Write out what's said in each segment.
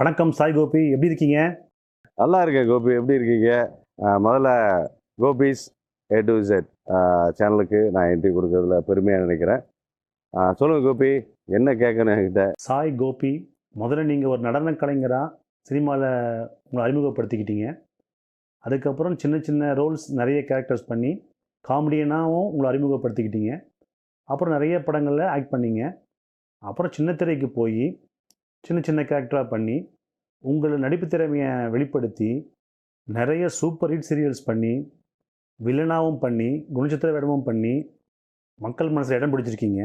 வணக்கம் சாய் கோபி. எப்படி இருக்கீங்க? நல்லா இருக்கேன் கோபி. எப்படி இருக்கீங்க? முதல்ல கோபிஸ் ஏ டு Z சேனலுக்கு நான் என்ட்ரி கொடுக்கறதுல பெருமையாக நினைக்கிறேன். அஹ் சொல்லுங்க கோபி. என்ன கேட்கணும் என்கிட்ட? சாய் கோபி முதல்ல நீங்கள் ஒரு நடன கலைஞராக சினிமாவில் உங்களை அறிமுகப்படுத்திக்கிட்டீங்க. அதுக்கப்புறம் சின்ன சின்ன ரோல்ஸ் நிறைய கேரக்டர்ஸ் பண்ணி காமெடியனாகவும் உங்களை அறிமுகப்படுத்திக்கிட்டீங்க. அப்புறம் நிறைய படங்களில் ஆக்ட் பண்ணீங்க. அப்புறம் சின்ன திரைக்கு போய் சின்ன சின்ன கேரக்டராக பண்ணி உங்களை நடிப்பு திறமையை வெளிப்படுத்தி நிறைய சூப்பர் ஹிட் சீரியல்ஸ் பண்ணி வில்லனாகவும் பண்ணி குணச்சித்திர வேடமும் பண்ணி மக்கள் மனசில் இடம் பிடிச்சிருக்கீங்க.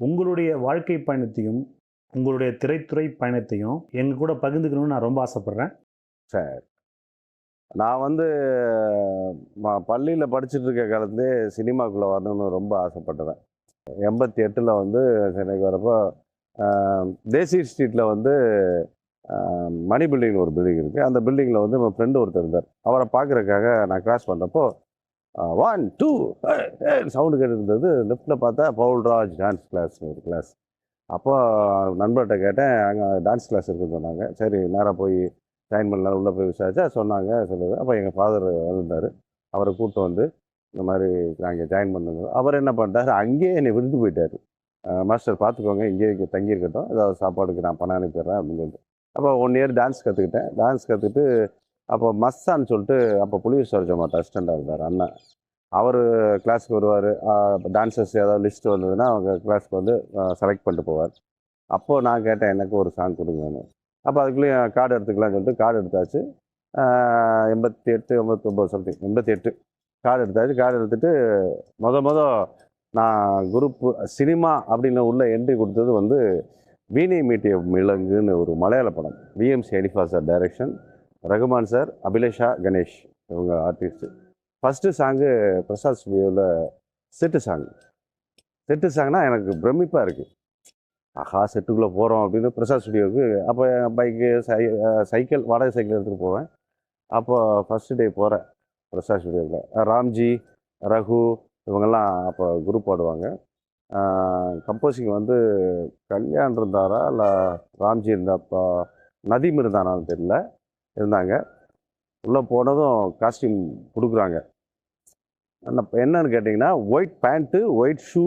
உங்களுடைய வாழ்க்கை பயணத்தையும் உங்களுடைய திரைத்துறை பயணத்தையும் எங்கள் கூட பகிர்ந்துக்கணும்னு நான் ரொம்ப ஆசைப்பட்றேன். சார் நான் வந்து பள்ளியில் படிச்சுட்டு இருக்க காலத்துலேயே சினிமாக்குள்ளே வரணும்னு ரொம்ப ஆசைப்பட்டுறேன் எண்பத்தி எட்டில் வந்து சென்னைக்கு வரப்போ தேசிய ஸ்ட்ரீட்டில் வந்து மணி பில்டிங் ஒரு பில்டிங் இருக்குது அந்த பில்டிங்கில் வந்து என் ஃப்ரெண்டு ஒருத்தர் இருந்தார். அவரை பார்க்குறக்காக நான் கிராஸ் பண்ணுறப்போ ஒன் டூ சவுண்டு கேட்டுருந்தது. லெஃப்ட்டில் பார்த்தா பவுல்ராஜ் டான்ஸ் கிளாஸ் ஒரு கிளாஸ் அப்போ நண்பர்கிட்ட கேட்டேன் அங்கே டான்ஸ் கிளாஸ் இருக்குன்னு சொன்னாங்க. சரி நேராக போய் ஜாயின் பண்ணலாம். உள்ளே போய் விசாரிச்சா சொன்னாங்க சொல்லுது அப்போ எங்கள் ஃபாதர் வந்திருந்தார். அவரை கூப்பிட்டு வந்து இந்த மாதிரி நாங்கள் ஜாயின் பண்ணுங்க அவர் என்ன பண்ணிட்டாரு அங்கேயே என்னை விருந்து போயிட்டார். மாஸ்டர் பார்த்துக்கோங்க இங்கே தங்கியிருக்கட்டும். ஏதாவது சாப்பாடுக்கு நான் பணம் அனுப்பிடுறேன் அப்படின்னு சொல்லிட்டு. அப்போ ஒன் இயர் டான்ஸ் கற்றுக்கிட்டேன் டான்ஸ் கற்றுக்கிட்டு அப்போ மஸ்தான்னு சொல்லிட்டு அப்போ புலியூர் சரோஜமாட்ட அசிஸ்டண்டாக இருந்தார் அண்ணன் அவர் கிளாஸுக்கு வருவார். டான்சர்ஸ் ஏதாவது லிஸ்ட் வந்ததுன்னா அவங்க கிளாஸுக்கு வந்து செலக்ட் பண்ணிட்டு போவார். அப்போது நான் கேட்டேன் எனக்கு ஒரு சாங் கொடுங்கன்னு அப்போ அதுக்குள்ளேயும் கார்டு எடுத்துக்கலாம்னு சொல்லிட்டு கார்டு எடுத்தாச்சு. எண்பத்தி எட்டு எண்பத்தொம்போது சம்திங் எண்பத்தி எட்டு. கார்டு எடுத்தாச்சு. கார்டு எடுத்துகிட்டு மொதல் மொதல் நான் குரூப்பு சினிமா அப்படின்னு உள்ள என்ட்ரி கொடுத்தது வந்து வீணை மீட்டிய மிளங்குன்னு ஒரு மலையாள படம். VMC Haneefa sir direction Rahman sir Abhilasha Ganesh இவங்க ஆர்டிஸ்ட்டு ஃபஸ்ட்டு சாங்கு பிரசாத் ஸ்டுடியோவில் செட்டு சாங் செட்டு சாங்னா எனக்கு பிரமிப்பாக இருக்குது ஆஹா செட்டுக்குள்ளே போகிறோம் அப்படின்னு பிரசாத் ஸ்டுடியோவுக்கு அப்போ பைக்கு சை சைக்கிள் வாடகை சைக்கிள் எடுத்துகிட்டு போவேன். அப்போ ஃபஸ்ட்டு டே போகிறேன் பிரசாத் ஸ்டுடியோவில் ராம்ஜி ரகு இவங்கெல்லாம் அப்போ குரூப் ஆடுவாங்க. கம்போசிங் வந்து கல்யாண் இருந்தாரா? இல்லை ராம்ஜி இருந்தாப்பா நதீம் இருந்தானான்னு தெரியல. இருந்தாங்க. உள்ளே போனதும் காஸ்டியூம் கொடுக்குறாங்க. என்ன என்னன்னு கேட்டிங்கன்னா white pant white shoe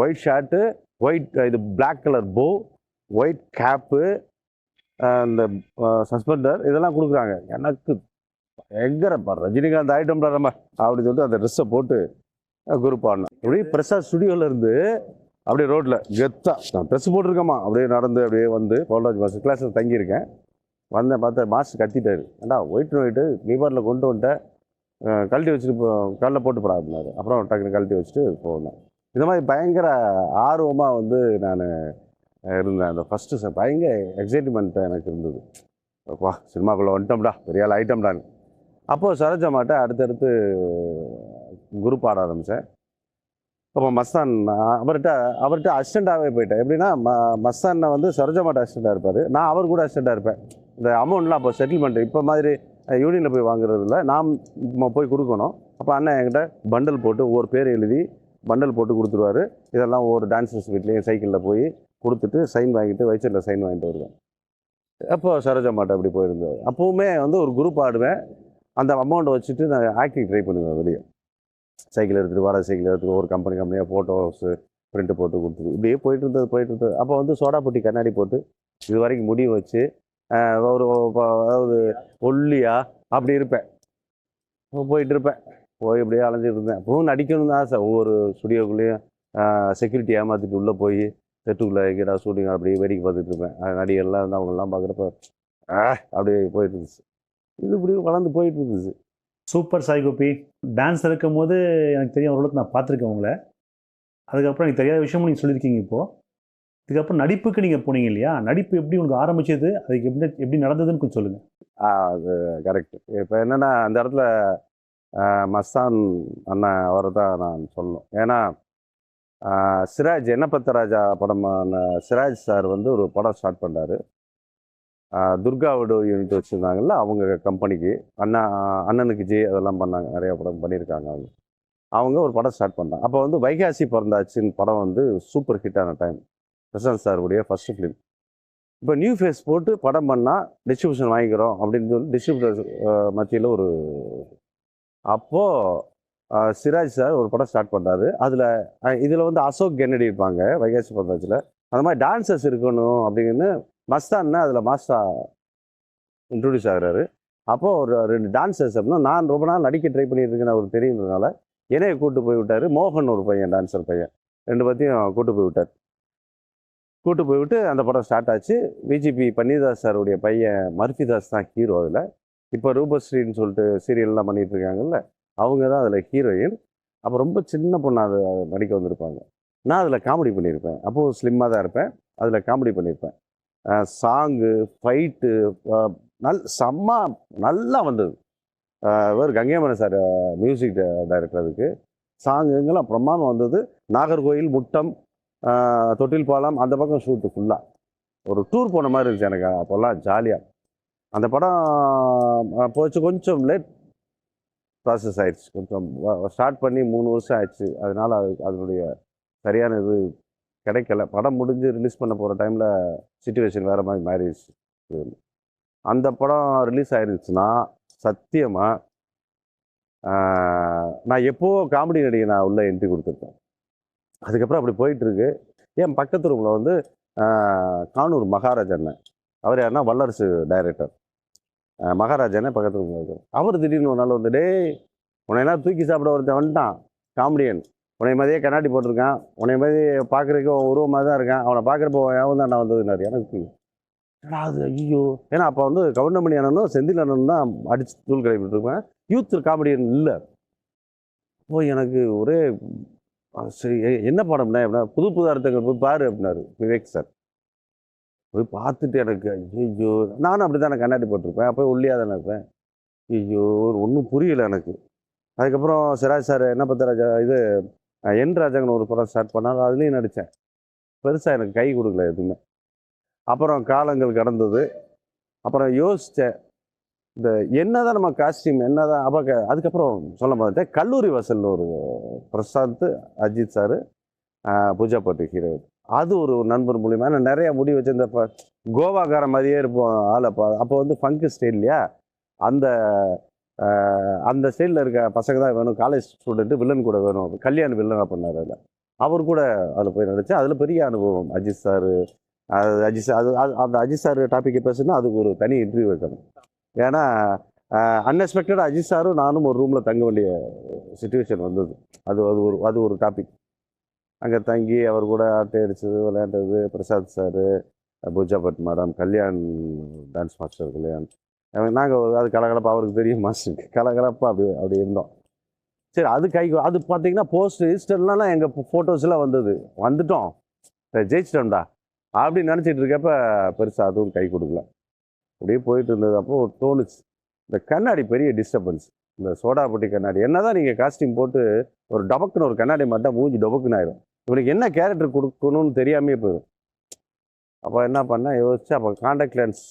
white shirt white இது பிளாக் கலர் போ ஒயிட் கேப்பு இந்த சஸ்பெண்டர் இதெல்லாம் கொடுக்குறாங்க. எனக்கு பயங்கர ரஜினிகாந்த் ஐட்டம் நம்ம. அப்படின்னு சொல்லிட்டு அந்த ட்ரெஸ்ஸை போட்டு குரூப் ஆடினேன் அப்படியே பிரசாத் ஸ்டுடியோலேருந்து அப்படியே ரோட்டில் கெத்தா. நான் ட்ரெஸ் போட்டிருக்கேம்மா. அப்படியே நடந்து அப்படியே வந்து பவுல்ராஜ் மாஸ்டர் கிளாஸில் தங்கியிருக்கேன். வந்தேன் பார்த்தா மாஸ்டர் கத்திட்டாரு ஏண்டா ஒயிட் ஒயிட்டு கீபோர்டில் கொண்டு வந்துட்டேன் கழட்டி வச்சுட்டு போ போட்டு போடா அப்படின்னாரு. அப்புறம் டக்குன்னு கழட்டி வச்சுட்டு போனேன். இந்த மாதிரி பயங்கர ஆர்வமாக வந்து நான் இருந்தேன். அந்த ஃபஸ்ட்டு பயங்கர எக்ஸைட்மெண்ட் எனக்கு இருந்தது. வா சினிமாக்குள்ளே வந்துட்டோம்டா. பெரிய ஆள் ஐட்டம்டான்னு அப்போது சரோஜாமாட்ட அடுத்தடுத்து குரூப் ஆட ஆரம்பித்தேன் அப்போ மஸ்தான் அவர்கிட்ட அவர்கிட்ட அசிஸ்டண்ட்டாகவே போயிட்டேன். எப்படின்னா ம மஸ்தானை வந்து சரோஜாமாட்ட அசிஸ்டண்ட்டாக இருப்பார். நான் அவர் கூட அசிஸ்டண்ட்டாக இருப்பேன். இந்த அமௌண்ட்லாம் அப்போ செட்டில்மெண்ட் இப்போ மாதிரி யூனியனில் போய் வாங்குறதில்ல நாம் போய் கொடுக்கணும். அப்போ அண்ணன் என்கிட்ட பண்டல் போட்டு ஒவ்வொரு பேர் எழுதி பண்டல் போட்டு கொடுத்துருவாரு. இதெல்லாம் ஒவ்வொரு டான்ஸர்ஸ் வீட்லேயும் சைக்கிளில் போய் கொடுத்துட்டு சைன் வாங்கிட்டு வைச்சரில் சைன் வாங்கிட்டு வருவேன். அப்போ சரோஜா மாட்டை அப்படி போயிருந்தேன் அப்போவுமே வந்து ஒரு குரூப் ஆடுவேன் அந்த அமௌண்ட்டை வச்சுட்டு நான் ஆக்டிங் ட்ரை பண்ணுவேன் வெளியே. சைக்கிள் எடுத்துகிட்டு வாடகை சைக்கிள் எடுத்துகிட்டு ஒரு கம்பெனி கம்பெனியாக ஃபோட்டோஸு பிரிண்ட்டு போட்டு கொடுத்துரு இப்படியே போயிட்டு இருந்தது போயிட்டு இருந்தது. அப்போ வந்து சோடா பொட்டி கண்ணாடி போட்டு இது வரைக்கும் முடி வச்சு ஒரு அதாவது ஒல்லியா அப்படி இருப்பேன். போயிட்டு இருப்பேன். போய் இப்படியே அலைஞ்சிட்டு இருந்தேன். அப்பவும் நடிக்கணும் தான் ஆசை. ஒவ்வொரு ஸ்டுடியோக்குள்ளேயும் செக்யூரிட்டி ஏமாற்றிட்டு உள்ளே போய் செட்டுக்குள்ளே எங்கேடா ஷூட்டிங் அப்படியே வேடிக்கை பார்த்துட்டு இருப்பேன். நடிகர்லாம் இருந்தால் அவங்கெல்லாம் பார்க்குறப்ப அப்படியே போயிட்டு இருந்துச்சு. இது இப்படி வளர்ந்து போயிட்டு இருந்துச்சு. சூப்பர் சாய்கோபி டான்ஸ் இருக்கும் போது எனக்கு தெரியும் ஓரளவுக்கு நான் பார்த்துருக்கேன் உங்களை. அதுக்கப்புறம் எனக்கு தெரியாத விஷயமும் நீங்கள் சொல்லியிருக்கீங்க இப்போது இதுக்கப்புறம் நடிப்புக்கு நீங்கள் போனீங்க இல்லையா? நடிப்பு எப்படி உங்களுக்கு ஆரம்பிச்சது? அதுக்கு எப்படி எப்படி நடந்ததுன்னு கொஞ்சம் சொல்லுங்கள் ஆ, அது கரெக்ட் இப்போ என்னென்னா அந்த இடத்துல மஸ்தான் அண்ணன் அவரை தான் நான் சொல்லணும். ஏன்னா சிராஜ் என்ன பத்தராஜா படமான சிராஜ் சார் வந்து ஒரு படம் ஸ்டார்ட் பண்ணார். துர்கா விடோ யூனிட் வச்சுருந்தாங்கல்ல அவங்க கம்பெனிக்கு அண்ணா அண்ணனுக்கு ஜி அதெல்லாம் பண்ணாங்க நிறைய படம் பண்ணியிருக்காங்க அவங்க. அவங்க ஒரு படம் ஸ்டார்ட் பண்ணாங்க. அப்போ வந்து வைகாசி பிறந்தாச்சுன்னு படம் வந்து சூப்பர் ஹிட்டான டைம் பிரசாந்த் சாருடைய ஃபஸ்ட்டு ஃபிலிம் இப்போ நியூ ஃபேஸ் போட்டு படம் பண்ணால் டிஸ்ட்ரிபியூஷன் வாங்கிக்கிறோம் அப்படின்னு சொல்லி டிஸ்ட்ரிபியூட்டர் மத்தியில் ஒரு அப்போது சிராஜ் சார் ஒரு படம் ஸ்டார்ட் பண்ணுறாரு அதில் இதில் வந்து அசோக் கென்னடி இருப்பாங்க வைகாசி பந்தாச்சில் அந்த மாதிரி டான்சர்ஸ் இருக்கணும் அப்படின்னு மஸ்தான்னா அதில் மாஸ்டா இன்ட்ரடியூஸ் ஆகிறாரு. அப்போது ஒரு ரெண்டு டான்ஸர்ஸ் அப்படின்னா நான் ரொம்ப நாள் நடிக்க ட்ரை பண்ணிட்டு இருக்கேன் அவருக்கு தெரியுன்றதுனால என்னைய கூட்டு போய் விட்டார். மோகன் ஒரு பையன் டான்ஸர் பையன். ரெண்டு பற்றியும் கூட்டு போய் விட்டார். கூட்டு போய் விட்டு அந்த படம் ஸ்டார்ட் ஆச்சு. விஜிபி பன்னீர்தாஸ் சாருடைய பையன் மர்ஃபிதாஸ் தான் ஹீரோ அதில். இப்போ ரூபஸ்ரீன்னு சொல்லிட்டு சீரியல்லாம் பண்ணிகிட்டு இருக்காங்கல்ல அவங்க தான் அதில் ஹீரோயின் அப்போ ரொம்ப சின்ன பொண்ணு அது நடிக்க வந்திருப்பாங்க. நான் அதில் காமெடி பண்ணியிருப்பேன். அப்போது ஸ்லிம்மாக தான் இருப்பேன். அதில் காமெடி பண்ணியிருப்பேன். சாங்கு ஃபைட்டு நல் செம்ம நல்லா வந்தது. இவர் கங்கைமரன் சார் மியூசிக் டைரக்டர் அதுக்கு. சாங்குங்கெல்லாம் பிரமாதம் வந்தது நாகர்கோயில் முட்டம் தொட்டில் பாலம் அந்த பக்கம் ஷூட்டு ஃபுல்லாக ஒரு டூர் போன மாதிரி இருந்துச்சு எனக்கு அப்போல்லாம் ஜாலியாக அந்த படம் போச்சு கொஞ்சம் லேட் ப்ராசஸ் ஆயிடுச்சு. கொஞ்சம் ஸ்டார்ட் பண்ணி மூணு வருஷம் ஆயிடுச்சு. அதனால் அது அதனுடைய சரியான இது கிடைக்கல. படம் முடிஞ்சு ரிலீஸ் பண்ண போகிற டைமில் சுச்சுவேஷன் வேறு மாதிரி மாறிடுச்சு. அந்த படம் ரிலீஸ் ஆயிருந்துச்சுன்னா சத்தியமாக நான் எப்போ காமெடி நடிகை நான் உள்ளே என்ட்ரி கொடுத்துருப்பேன் அதுக்கப்புறம் அப்படி போயிட்டுருக்கு. என் பக்கத்து ரூமில் வந்து கானூர் மகாராஜன் அவர் யாருன்னா வல்லரசு டைரக்டர் மகாராஜனே பக்கத்து ரூமில் இருக்கார். அவர் திடீர்னு ஒரு நாள் வந்து டேய் உன்னை என்ன தூக்கி சாப்பிட ஒருத்தன் வந்துட்டான் காமெடியன் உனைய மாதிரியே கண்ணாடி போட்டிருக்கான். உனைய மாதிரி பார்க்குறதுக்கு உருவமாக தான் இருக்கான். அவனை பார்க்குறப்போ யாவும் தான் நான் வந்ததுனாரு எனக்கு என்னடா அது ஐயோ ஏன்னா அப்போ வந்து கவுண்டமணி அண்ணனும் செந்தில் அண்ணனும் தான் அடிச்சு தூள் கிளப்பிட்டு இருப்பேன் யூத் காமெடியன் இல்லை. ஓ எனக்கு ஒரே சரி எ- என்ன படம்னா அப்படின்னா புது புது அர்த்தங்கள் போய் பாரு அப்படின்னாரு விவேக் சார் போய் பார்த்துட்டு எனக்கு ஐயோ நானும் அப்படி தான் எனக்கு கண்ணாடி போட்டிருப்பேன். அப்போ ஒல்லியாக தானே இருப்பேன். ஐயோ ஒன்றும் புரியல எனக்கு. அதுக்கப்புறம் சிராஜ் சார் என்ன பார்த்தா ராஜா இது என் ராஜாங்கன்னு ஒரு படம் ஸ்டார்ட் பண்ணாலும் அதுலேயும் நடித்தேன் பெருசாக எனக்கு கை கொடுக்கல எதுவுமே. அப்புறம் காலங்கள் கடந்தது. அப்புறம் யோசித்தேன் இந்த என்னதான் நம்ம காஸ்டியூம் என்னதான் அப்போ க- அதுக்கப்புறம் சொல்ல மாட்டேன் கல்லூரி வாசலில் ஒரு பிரசாந்த் அஜித் சார் பூஜா பாட்டு ஹீரோ அது ஒரு நண்பர் மூலியமாக நான் நிறையா முடி வச்சிருந்த இப்போ கோவாக்கார மாதிரியே இருப்போம் ஆளை அப்போ வந்து ஃபங்கு ஸ்டைல் இல்லையா? அந்த அந்த ஸ்டைலில் இருக்க பசங்க தான் வேணும். காலேஜ் ஸ்டூடெண்ட்டு வில்லன் கூட வேணும். கல்யாண் வில்லனாக பண்ணார் அதில். அவர் கூட அதில் போய் நடிச்சு அதில் பெரிய அனுபவம். அஜித் சார் அது அஜித் சார் அது அது- அந்த அஜித் சார் டாப்பிக்கை பேசுனா அதுக்கு ஒரு தனி இன்டர்வியூ வைக்கணும். ஏன்னா அன்எக்ஸ்பெக்டட் அஜித் சாரும் நானும் ஒரு ரூமில் தங்க வேண்டிய சுச்சுவேஷன் வந்தது. அது அது ஒரு அது ஒரு டாபிக் அங்கே தங்கி அவர் கூட ஆட்டை அடிச்சது விளையாண்டது Prasad sir Pooja Bhatt madam Kalyan dance master Kalyan. நாங்கள் அது கலகலப்பாக அவருக்கு தெரியும்? மாஸ்டருக்கு கலகலப்பாக அப்படி அப்படி இருந்தோம். சரி அது கை அது பார்த்தீங்கன்னா போஸ்ட் ரிஜிஸ்டர்லாம் எங்கள் ஃபோட்டோஸ்லாம் வந்தது. வந்துட்டோம். சரி, ஜெயிச்சிட்டோம்டா. அப்படின்னு நினச்சிட்டு இருக்கப்ப பெருசாக அதுவும் கை கொடுக்கல. அப்படியே போயிட்டு இருந்தது. அப்போ தோணுச்சு. இந்த கண்ணாடி பெரிய டிஸ்டர்பன்ஸ் இந்த சோடாபுட்டி கண்ணாடி. என்ன தான் நீங்கள் காஸ்டியூம் போட்டு ஒரு டபக்குன்னு ஒரு கண்ணாடி மட்டும் மூஞ்சி டபக்குன்னு ஆயிடும் இவனுக்கு என்ன கேரக்டர் கொடுக்கணும்னு தெரியாமே போயிடும் அப்போ என்ன பண்ணேன்? யோசிச்சு அப்போ காண்டாக்ட் லென்ஸ்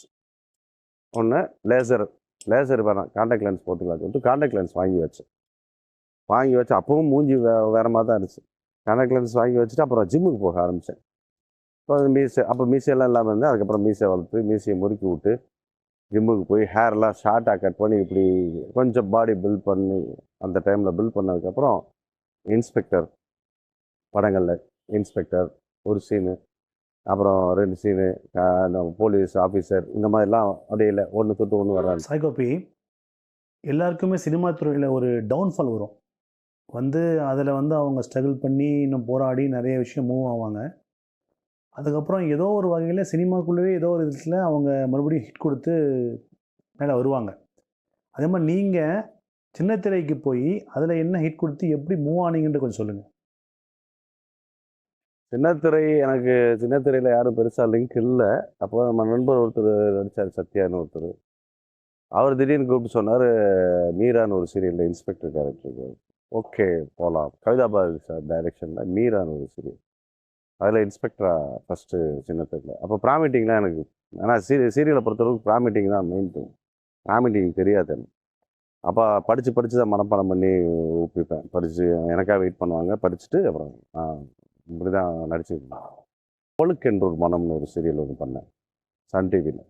ஒன்று லேசர் லேசர் வேணாம் காண்டாக்ட் லென்ஸ் போட்டுக்கலாம் சொல்லிட்டு காண்டாக்ட் லென்ஸ் வாங்கி வச்சேன். வாங்கி வச்சு அப்பவும் மூஞ்சி வே வேற மாதிரி தான் இருந்துச்சு. காண்டாக்ட் லென்ஸ் வாங்கி வச்சுட்டு அப்புறம் ஜிம்முக்கு போக ஆரம்பித்தேன் இப்போ மீசை அப்போ மீசையெல்லாம் இல்லாமல் இருந்தேன். அதுக்கப்புறம் மீசை வளர்த்து மீசையை முறுக்கி விட்டு ஜிம்முக்கு போய் ஹேர்லாம் ஷார்ட்டாக கட் பண்ணி இப்படி கொஞ்சம் பாடி பில்ட் பண்ணி அந்த டைமில் பில்ட் பண்ணதுக்கப்புறம் இன்ஸ்பெக்டர் படங்களில் இன்ஸ்பெக்டர் ஒரு சீனு அப்புறம் ரெண்டு சீனு போலீஸ் ஆஃபீஸர் இந்த மாதிரிலாம் அப்படியே இல்லை ஒன்று தொட்டு ஒன்று வர்றாங்க சாய்கோபி எல்லாருக்குமே சினிமா துறையில் ஒரு டவுன்ஃபால் வரும். வந்து அதில் வந்து அவங்க ஸ்ட்ரகிள் பண்ணி இன்னும் போராடி நிறைய விஷயம் மூவ் ஆவாங்க. அதுக்கப்புறம் ஏதோ ஒரு வகையில் சினிமாக்குள்ளேயே ஏதோ ஒரு விதத்தில் அவங்க மறுபடியும் ஹிட் கொடுத்து மேலே வருவாங்க. அதே மாதிரி நீங்கள் சின்ன திரைக்கு போய் அதில் என்ன ஹிட் கொடுத்து எப்படி மூவ் ஆனீங்கன்ட்டு கொஞ்சம் சொல்லுங்கள் சின்னத்திரை எனக்கு சின்னத்திரையில் யாரும் பெருசாக லிங்க் இல்லை. அப்போ நம்ம நண்பர் ஒருத்தர் நடித்தார் சத்யான்னு ஒருத்தர். அவர் திடீர்னு கூப்பிட்டு சொன்னார் மீரான்னு ஒரு சீரியலில் இன்ஸ்பெக்டர் கேரக்டருக்கு ஓகே போகலாம் கவிதா பாரதி சார் டைரெக்ஷனில் மீரான்னு ஒரு சீரியல் அதில் இன்ஸ்பெக்டராக ஃபஸ்ட்டு சின்னத்திரையில். அப்போ ப்ராமிட்டிங்லாம் எனக்கு ஆனால் சீரிய சீரியலை பொறுத்தளவுக்கு ப்ராமிட்டிங் தான் மெயின் திங் ப்ராமிட்டிங் தெரியாது எனக்கு. அப்போ படித்து படித்து தான் மனப்பாடம் பண்ணி ஒப்பிப்பேன் படித்து எனக்காக வெயிட் பண்ணுவாங்க. படிச்சுட்டு அப்புறம் நான் இப்படி தான் நடிச்சிருந்தேன் பொழுக்கு என்ற ஒரு மனம்னு ஒரு சீரியல் ஒன்று பண்ணேன். சன் டிவியில்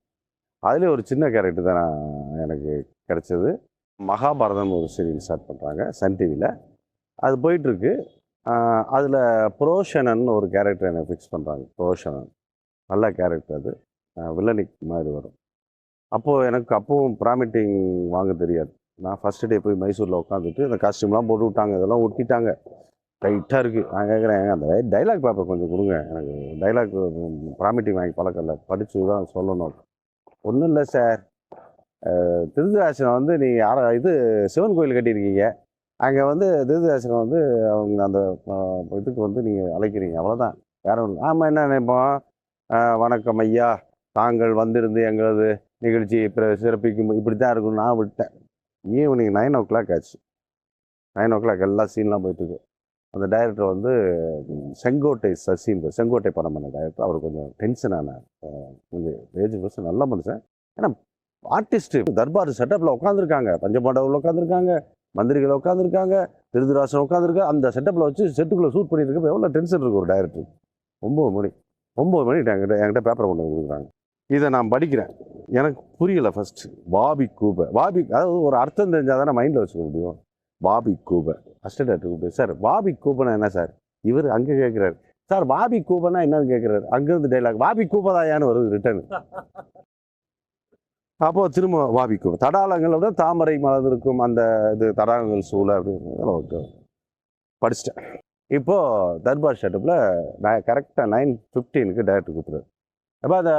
அதிலே ஒரு சின்ன கேரக்டர் தான் நான் எனக்கு கிடச்சது. மகாபாரதம் ஒரு சீரியல் ஸ்டார்ட் பண்ணுறாங்க சன் டிவியில் அது போயிட்டுருக்கு. அதில் புரோஷனன் ஒரு கேரக்டர் எனக்கு ஃபிக்ஸ் பண்ணுறாங்க புரோஷனன். நல்ல கேரக்டர் அது. வில்லனிக் மாதிரி வரும். அப்போது எனக்கு அப்போவும் ப்ராமிட்டிங் வாங்க தெரியாது. நான் ஃபஸ்ட்டு டே போய் மைசூரில் உட்காந்துட்டு இந்த காஸ்டியூம்லாம் போட்டு விட்டாங்க. இதெல்லாம் ஒட்டிட்டாங்க. டைட்டாக இருக்குது நான் கேட்குறேன் அந்த டைலாக் பேப்பர் கொஞ்சம் கொடுங்க. எனக்கு டைலாக் ப்ராமிட்டிங் வாங்கி பழக்கம் இல்லை. படித்து தான் சொல்லணும். ஒன்றும் இல்லை சார் திருதராசனம் வந்து நீங்கள் யார இது சிவன் கோயில் கட்டியிருக்கீங்க. அங்கே வந்து திருதராசனம் வந்து அவங்க அந்த இதுக்கு வந்து நீங்கள் அழைக்கிறீங்க. அவ்வளோதான் வேற ஒன்று ஆமாம் என்ன நினைப்போம்? வணக்கம் ஐயா. தாங்கள் வந்திருந்து எங்களது நிகழ்ச்சி சிறப்பிக்கும் இப்படி தான் இருக்கும்னு நான் விட்டேன். ஈவினிங் நைன் ஓ கிளாக் ஆச்சு நைன் ஓ கிளாக் எல்லா சீன்லாம் போயிட்டுருக்கு அந்த டைரக்டர் வந்து செங்கோட்டை சசின்ற செங்கோட்டை படம் பண்ண டைரக்டர் அவர் கொஞ்சம் டென்ஷனான கொஞ்சம் ஏஜ் பர்சன் நல்ல மனுஷன். ஏன்னா ஆர்டிஸ்ட் தர்பார் செட்டப்பில் உட்காந்துருக்காங்க பஞ்சபாண்டவில் உட்காந்துருக்காங்க மந்திரிகள் உட்காந்துருக்காங்க திருதுராசன் உட்காந்துருக்காங்க அந்த செட்டப்பில் வச்சு செட்டுக்குள்ளே ஷூட் பண்ணியிருக்கப்போ எவ்வளோ டென்ஷன் இருக்கு ஒரு டைரக்டர் ஒம்பது மணி ஒம்பது மணி என்கிட்ட என்கிட்ட பேப்பரை கொண்டு கொடுக்குறாங்க. இதை நான் படிக்கிறேன். எனக்கு புரியலை ஃபஸ்ட்டு பாபி கூப்பை பாபி அதாவது ஒரு அர்த்தம் தெரிஞ்சால் தானே மைண்டில் வச்சுக்க முடியும். Bobby Koopan. Assistant director sir Bobby கூபனா என்ன சார் இவர் அங்கே கேட்குறாரு சார் பாபி கூபனா என்னன்னு கேட்குறாரு அங்கேருந்து டைலாக் பாபி கூபதாயான்னு வருது ரிட்டர்ன் அப்போது திரும்ப வாபி கூப தடாலங்களை விட தாமரை மலர்ந்திருக்கும் அந்த இது தடாகங்கள் சூழ அப்படின்னு. ஓகே படிச்சிட்டேன். இப்போது தர்பார் ஷட்டப்பில் நான் கரெக்டாக நைன் ஃபிஃப்டீனுக்கு டேரக்டர் கொடுத்துருவேன் அப்போ அந்த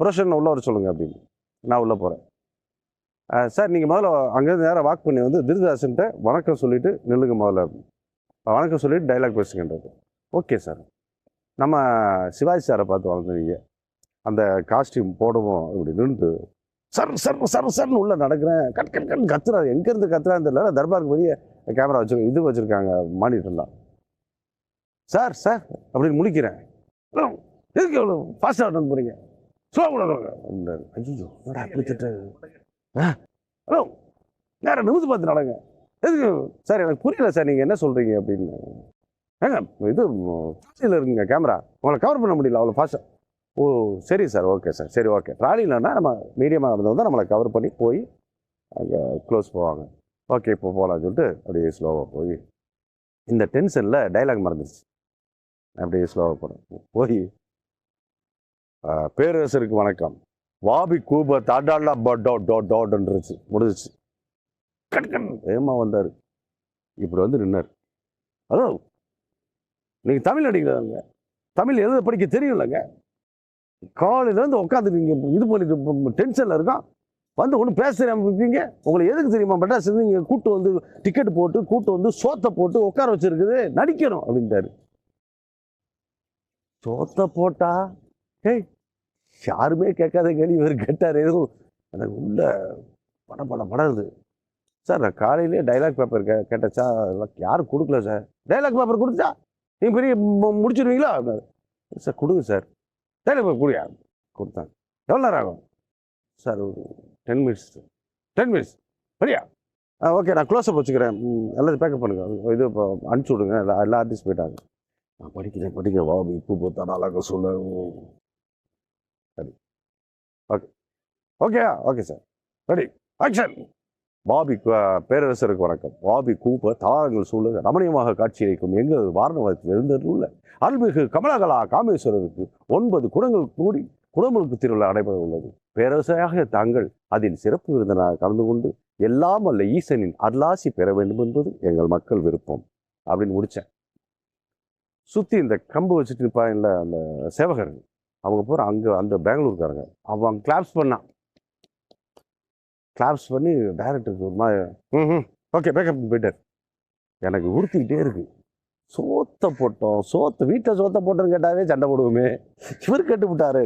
ப்ரொஷன் உள்ளே வர சொல்லுங்கள் அப்படின்னு. நான் உள்ளே போகிறேன் சார் நீங்கள் முதல்ல அங்கேருந்து நேராக வாக் பண்ணி வந்து திருதாசன்ட்ட வணக்கம் சொல்லிட்டு நில்லுங்க முதல்ல. வணக்கம் சொல்லிட்டு டைலாக் பேசுங்கன்றது. ஓகே சார் நம்ம சிவாஜி சாரை பார்த்து வளர்ந்துருங்க அந்த காஸ்டியூம் போடவும் இப்படி நின்று சர் சர் சர் சர்னு உள்ளே நடக்கிறேன். கட் கட் கட் கத்துறா எங்கேருந்து கத்துறான்னு தெரியல. தர்பாருக்கு பெரிய கேமரா வச்சு இது வச்சுருக்காங்க மானிட்டர்லாம் சார் சார் அப்படின்னு முடிக்கிறேன் எதுக்கு எவ்வளோ ஃபாஸ்ட்டாக நடந்து போகிறீங்க ஸ்லோ கூட ஐயோ அப்படி திட்ட ஹலோ நேரம் நிமிந்து பார்த்து நடங்க எதுக்கு? சார் எனக்கு புரியல சார் நீங்கள் என்ன சொல்கிறீங்க அப்படின்னு. ஏங்க இது ட்ராலியில் இருக்குங்க கேமரா. உங்களை கவர் பண்ண முடியல அவ்வளோ ஃபாஸ்ட்டாக ஓ சரி சார் ஓகே சார் சரி ஓகே. ட்ராலிலன்னா நம்ம மீடியமாக இருந்தவங்க தான் நம்மளை கவர் பண்ணி போய் அங்கே க்ளோஸ் போவாங்க. ஓகே இப்போ போகலான்னு சொல்லிட்டு அப்படியே ஸ்லோவாக போய் இந்த டென்ஷனில் டைலாக் மறந்துச்சு அப்படியே ஸ்லோவாக போகிறேன் போய் பேரரசருக்கு வணக்கம். வாபி கூப தாடாலா பட்டோ டோ டோட்ன்றுச்சு முடிஞ்சிச்சு. கட் கட் வந்தார். இப்படி வந்து நின்னார். ஹலோ நீங்கள் தமிழ் நடிக்கிறாங்க தமிழ் எழுத படிக்க தெரியும்லங்க. காலையிலேருந்து உட்காந்து நீங்கள் இது பண்ணிட்டு டென்ஷனில் இருக்கான் வந்து ஒன்றும் பேசுகிறேன் இருக்கீங்க உங்களை எதுக்கு தெரியுமா? மெட்ராஸ் நீங்கள் கூட்டு வந்து டிக்கெட் போட்டு கூட்டு வந்து சோத்தை போட்டு உட்கார வச்சுருக்குது. நடிக்கணும் அப்படின்ட்டாரு. சோத்தை போட்டா? ஏய் யாருமே கேட்காத கேள்வி இவர் கேட்டார் எதுவும். எனக்கு உள்ள பட பட படருது. சார் நான் காலையிலே டைலாக் பேப்பர் கே கேட்டச்சா அதெல்லாம் யாரும் கொடுக்கல சார். டைலாக் பேப்பர் கொடுத்தா? நீங்கள் பெரிய முடிச்சிருவீங்களா? முடிச்சிடுவீங்களா சார் கொடுங்க சார். டைலாக் பேப்பர் கொடுயா கொடுத்தாங்க. எவ்வளோ நேரம் ஆகும்? சார் ஒரு டென் மினிட்ஸ் டென் மினிட்ஸ் சரியா? ஆ ஓகே நான் க்ளோஸ்அப் வச்சுக்கிறேன். எல்லாத்தையும் பேக்கப் பண்ணுங்க. இது இப்போ அனுப்பிச்சி விடுங்க. எல்லா எல்லா ஆர்டிஸ்ட் போயிட்டாங்க. நான் படிக்கிறேன் படிக்கிறேன். வா இப்போ பார்த்தா நாளாக சொல்ல. சரி okay okay okay sir ready action Bobby பேரரசருக்கு வணக்கம். பாபி கூப்ப தாரங்கள் சூழல் ரமணியமாக காட்சியளிக்கும் எங்கள் வாரணவத்தில் எழுந்தருள்ள அருள்மிகு கமலகலா காமேஸ்வரருக்கு ஒன்பது குடங்கள் கூடி குடமுழுக்கு திருவிழா நடைபெற உள்ளது. பேரரசராக தாங்கள் அதில் சிறப்பு விருந்தனாக கலந்து கொண்டு எல்லாம் அல்ல ஈசனின் அருளாசி பெற வேண்டும் என்பது எங்கள் மக்கள் விருப்பம். அப்படின்னு முடித்தேன் சுற்றி இந்த கம்பு வச்சுட்டு இருப்பாங்கல்ல அந்த சேவகர்கள். அவங்க பூரா அங்கே அந்த பெங்களூர்காரங்க. அவன் கிளாப்ஸ் பண்ணான் கிளாப்ஸ் பண்ணி டைரக்டருக்கு ஒரு மாதிரி ம் ஓகே பேக்கப் போயிட்டார். எனக்கு உறுத்திக்கிட்டே இருக்கு. சோத்தை போட்டோம். சோத்தை வீட்டில் சோத்தை போட்டோன்னு கேட்டாவே சண்டை போடுவோமே. இவர் கேட்டு விட்டாரு